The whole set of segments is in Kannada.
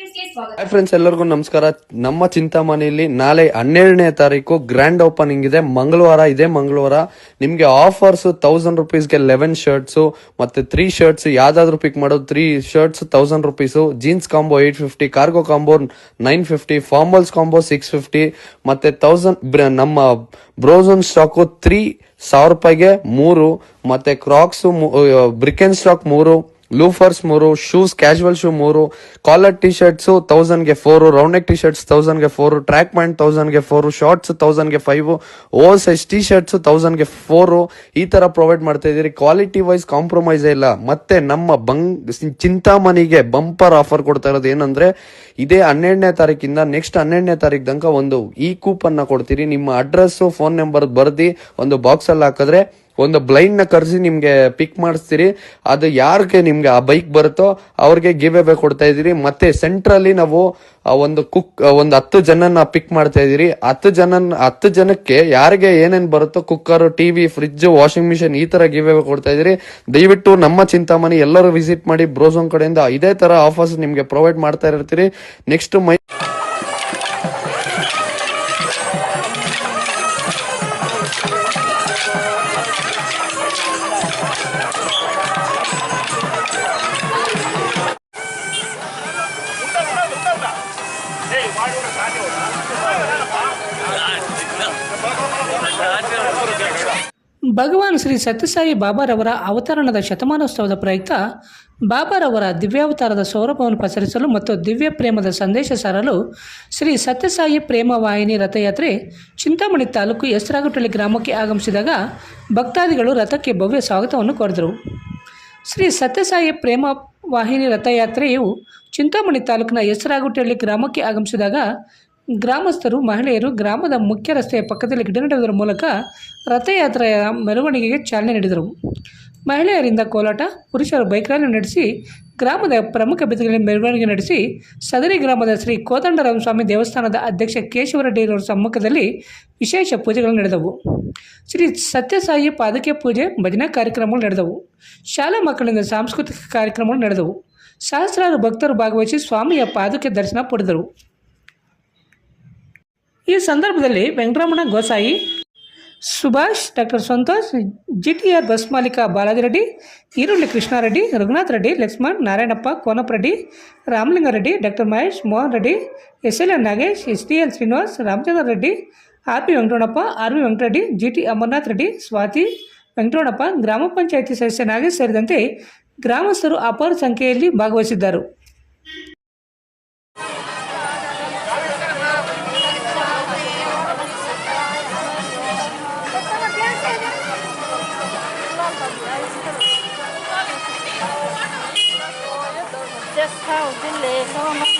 ಹಾಯ್ ಫ್ರೆಂಡ್ಸ್ ಎಲ್ಲರಿಗೂ ನಮಸ್ಕಾರ. ನಮ್ಮ ಚಿಂತಾಮಣಿಯಲ್ಲಿ ನಾಳೆ ಹನ್ನೆರಡನೇ ತಾರೀಕು ಗ್ರ್ಯಾಂಡ್ ಓಪನಿಂಗ್ ಇದೆ. ಮಂಗಳವಾರ ಇದೆ ಮಂಗಳವಾರ. ನಿಮಗೆ ಆಫರ್ಸ್ ತೌಸಂಡ್ ರುಪೀಸ್ಗೆ ಲೆವೆನ್ ಶರ್ಟ್ಸ್ ಮತ್ತೆ ತ್ರೀ ಶರ್ಟ್ಸ್ ಯಾವ್ದಾದ್ರು ಪಿಕ್ ಮಾಡೋದು. Three shirts thousand rupees jeans combo eight fifty cargo combo nine fifty formals combo six fifty ಮತ್ತೆ ತೌಸಂಡ್ ನಮ್ಮ ಬ್ರೋಸನ್ ಸ್ಟಾಕು ತ್ರೀ ಸಾವಿರ ರೂಪಾಯಿಗೆ ಮೂರು, ಮತ್ತೆ ಕ್ರಾಕ್ಸ್ ಬ್ರಿಕೆನ್ ಸ್ಟಾಕ್ ಮೂರು ಲೂಫರ್ಸ್ ಮೂರು ಶೂಸ್ ಕ್ಯಾಶುವಲ್ ಶೂ ಮೂರು collar T shirts ತೌಸಂಡ್ಗೆ four round neck T shirts ತೌಸಂಡ್ಗೆ four track pant ತೌಸಂಡ್ಗೆ ಫೋರು ಶಾರ್ಟ್ಸ್ ತೌಸಂಡ್ಗೆ five oversize T shirts ತೌಸಂಡ್ಗೆ ಫೋರು ಈ ತರ ಪ್ರೊವೈಡ್ ಮಾಡ್ತಾ ಇದ್ದೀರಿ. ಕ್ವಾಲಿಟಿ ವೈಸ್ ಕಾಂಪ್ರಮೈಸ್ ಇಲ್ಲ. ಮತ್ತೆ ನಮ್ಮ ಬಂಗ್, ಚಿಂತಾಮಣಿಗೆ ಬಂಪರ್ ಆಫರ್ ಕೊಡ್ತಾ ಇರೋದು ಏನಂದ್ರೆ, ಇದೇ ಹನ್ನೆರಡನೇ ತಾರೀಕಿಂದ ನೆಕ್ಸ್ಟ್ ಹನ್ನೆರಡನೇ ತಾರೀಕು ತನಕ ಒಂದು ಈ ಕೂಪನ್ನ ಕೊಡ್ತೀರಿ. ನಿಮ್ಮ ಅಡ್ರೆಸ್ ಫೋನ್ ನಂಬರ್ ಬರ್ದಿ ಒಂದು ಬಾಕ್ಸ್ ಅಲ್ಲಿ ಹಾಕಿದ್ರೆ ಒಂದು ಬ್ಲೈಂಡ್ನ ಕರೆಸಿ ನಿಮ್ಗೆ ಪಿಕ್ ಮಾಡಿಸ್ತೀರಿ. ಅದು ಯಾರಿಗೆ ನಿಮ್ಗೆ ಆ ಬೈಕ್ ಬರುತ್ತೋ ಅವ್ರಿಗೆ ಗಿವ್ ಅವೇ ಕೊಡ್ತಾ ಇದೀರಿ ಮತ್ತೆ ಸೆಂಟ್ರಲ್ಲಿ ನಾವು ಒಂದು ಕುಕ್ ಒಂದು ಹತ್ತು ಜನನ ಪಿಕ್ ಮಾಡ್ತಾ ಇದೀರಿ ಹತ್ತು ಜನ ಹತ್ತು ಜನಕ್ಕೆ ಯಾರಿಗೆ ಏನೇನ್ ಬರುತ್ತೋ cooker TV fridge washing machine ಈ ತರ ಗಿವ್ ಅವೇ ಕೊಡ್ತಾ ಇದೀರಿ ದಯವಿಟ್ಟು ನಮ್ಮ ಚಿಂತಾಮಣಿ ಎಲ್ಲರೂ ವಿಸಿಟ್ ಮಾಡಿ ಬ್ರೋಸೋನ್ ಕಡೆಯಿಂದ ಇದೇ ತರ ಆಫರ್ಸ್ ನಿಮ್ಗೆ ಪ್ರೊವೈಡ್ ಮಾಡ್ತಾ ಇರ್ತೀರಿ. ನೆಕ್ಸ್ಟ್ ಮೈ ಭಗವಾನ್ ಶ್ರೀ ಸತ್ಯಸಾಯಿ ಬಾಬಾರವರ ಅವತರಣದ ಶತಮಾನೋತ್ಸವದ ಪ್ರಯುಕ್ತ ಬಾಬಾರವರ ದಿವ್ಯಾವತಾರದ ಸೌರಭವನ್ನು ಪಸರಿಸಲು ಮತ್ತು ದಿವ್ಯ ಪ್ರೇಮದ ಸಂದೇಶ ಸಾರಲು ಶ್ರೀ ಸತ್ಯಸಾಯಿ ಪ್ರೇಮ ವಾಹಿನಿ ರಥಯಾತ್ರೆ ಚಿಂತಾಮಣಿ ತಾಲೂಕು ಎಸ್ರಾಗುಟಳ್ಳಿ ಗ್ರಾಮಕ್ಕೆ ಆಗಮಿಸಿದಾಗ ಭಕ್ತಾದಿಗಳು ರಥಕ್ಕೆ ಭವ್ಯ ಸ್ವಾಗತವನ್ನು ಕೋರಿದರು. ಶ್ರೀ ಸತ್ಯಸಾಯಿ ಪ್ರೇಮ ವಾಹಿನಿ ರಥಯಾತ್ರೆಯು ಚಿಂತಾಮಣಿ ತಾಲೂಕಿನ ಹೆಸರಾಗುಟಳ್ಳಿ ಗ್ರಾಮಕ್ಕೆ ಆಗಮಿಸಿದಾಗ ಗ್ರಾಮಸ್ಥರು, ಮಹಿಳೆಯರು ಗ್ರಾಮದ ಮುಖ್ಯ ರಸ್ತೆಯ ಪಕ್ಕದಲ್ಲಿ ಗಿಡ ನೆಡುವುದರ ಮೂಲಕ ರಥಯಾತ್ರೆಯ ಮೆರವಣಿಗೆಗೆ ಚಾಲನೆ ನೀಡಿದರು. ಮಹಿಳೆಯರಿಂದ ಕೋಲಾಟ, ಪುರುಷರು ಬೈಕ್ ರ್ಯಾಲಿ ನಡೆಸಿ, ಗ್ರಾಮದ ಪ್ರಮುಖ ಬೀದಿಗಳಲ್ಲಿ ಮೆರವಣಿಗೆ ನಡೆಸಿ, ಸದರಿ ಗ್ರಾಮದ ಶ್ರೀ ಕೋದಂಡರಾಮಸ್ವಾಮಿ ದೇವಸ್ಥಾನದ ಅಧ್ಯಕ್ಷ ಕೇಶವರೆಡ್ಡಿಯವರ ಸಮ್ಮುಖದಲ್ಲಿ ವಿಶೇಷ ಪೂಜೆಗಳು ನಡೆದವು. ಶ್ರೀ ಸತ್ಯಸಾಯಿ ಪಾದಕೆ ಪೂಜೆ, ಭಜನಾ ಕಾರ್ಯಕ್ರಮಗಳು ನಡೆದವು. ಶಾಲಾ ಮಕ್ಕಳಿಂದ ಸಾಂಸ್ಕೃತಿಕ ಕಾರ್ಯಕ್ರಮಗಳು ನಡೆದವು. ಸಹಸ್ರಾರು ಭಕ್ತರು ಭಾಗವಹಿಸಿ ಸ್ವಾಮಿಯ ಪಾದುಕೆ ದರ್ಶನ ಪಡೆದರು. ಈ ಸಂದರ್ಭದಲ್ಲಿ Venkataramana Gosai, Subhash, doctor Santosh G T R bus ಮಾಲೀಕ ಬಾಲಾಜಿ ರೆಡ್ಡಿ ಈರುಳ್ಳಿ Krishna Reddy, Raghunath Reddy, Lakshman, Narayanappa, Konappa Reddy Ramalinga Reddy doctor Mahesh, Mohan Reddy S L N Nagesh S T L Srinivas, Ramachandra Reddy, R P Venkataramanappa, R V Venkata Reddy G T Amarnath Reddy, Swathi Venkataramanappa, ಗ್ರಾಮ ಪಂಚಾಯಿತಿ ಸದಸ್ಯ ನಾಗೇಶ್ ಸೇರಿದಂತೆ ಗ್ರಾಮಸ್ಥರು ಅಪಾರ ಸಂಖ್ಯೆಯಲ್ಲಿ ಭಾಗವಹಿಸಿದ್ದರು. just how delay so much.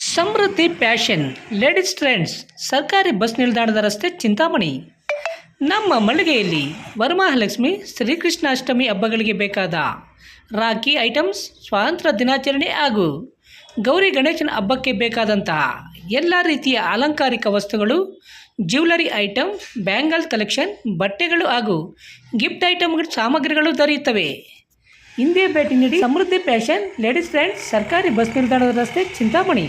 Samriddhi fashion, ladies trends, ಸರ್ಕಾರಿ ಬಸ್ ನಿಲ್ದಾಣದ ರಸ್ತೆ ಚಿಂತಾಮಣಿ. ನಮ್ಮ ಮಳಿಗೆಯಲ್ಲಿ ವರಮಹಾಲಕ್ಷ್ಮಿ, ಶ್ರೀಕೃಷ್ಣಾಷ್ಟಮಿ ಹಬ್ಬಗಳಿಗೆ ಬೇಕಾದ ರಾಖಿ ಐಟಮ್ಸ್, ಸ್ವಾತಂತ್ರ್ಯ ದಿನಾಚರಣೆ ಹಾಗೂ ಗೌರಿ ಗಣೇಶನ ಹಬ್ಬಕ್ಕೆ ಬೇಕಾದಂತಹ ಎಲ್ಲ ರೀತಿಯ ಅಲಂಕಾರಿಕ ವಸ್ತುಗಳು ಜ್ಯುವೆಲರಿ ಐಟಮ್, ಬ್ಯಾಂಗಲ್ ಕಲೆಕ್ಷನ್, ಬಟ್ಟೆಗಳು ಹಾಗೂ ಗಿಫ್ಟ್ ಐಟಮ್ಗಳ, ಸಾಮಗ್ರಿಗಳು ದೊರೆಯುತ್ತವೆ. ಹಿಂದೆ ಭೇಟಿ ನೀಡಿ ಸಮೃದ್ಧಿ ಫ್ಯಾಷನ್ ಲೇಡೀಸ್ ಫ್ರೆಂಡ್ಸ್ ಸರ್ಕಾರಿ ಬಸ್ ನಿಲ್ದಾಣದ ರಸ್ತೆ Chintamani.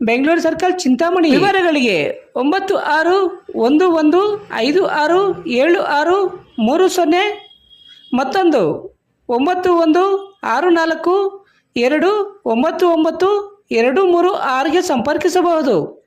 Bengaluru circle Chintamani. ವಿವರಗಳಿಗೆ ಒಂಬತ್ತು ಆರು ಒಂದು ಒಂದು ಐದು ಆರು ಏಳು ಆರು ಮೂರು ಸೊನ್ನೆ ಮತ್ತೊಂದು ಒಂಬತ್ತು ಒಂದು ಆರು ನಾಲ್ಕು ಎರಡು ಒಂಬತ್ತು ಒಂಬತ್ತು ಎರಡು ಮೂರು ಆರಿಗೆ ಸಂಪರ್ಕಿಸಬಹುದು.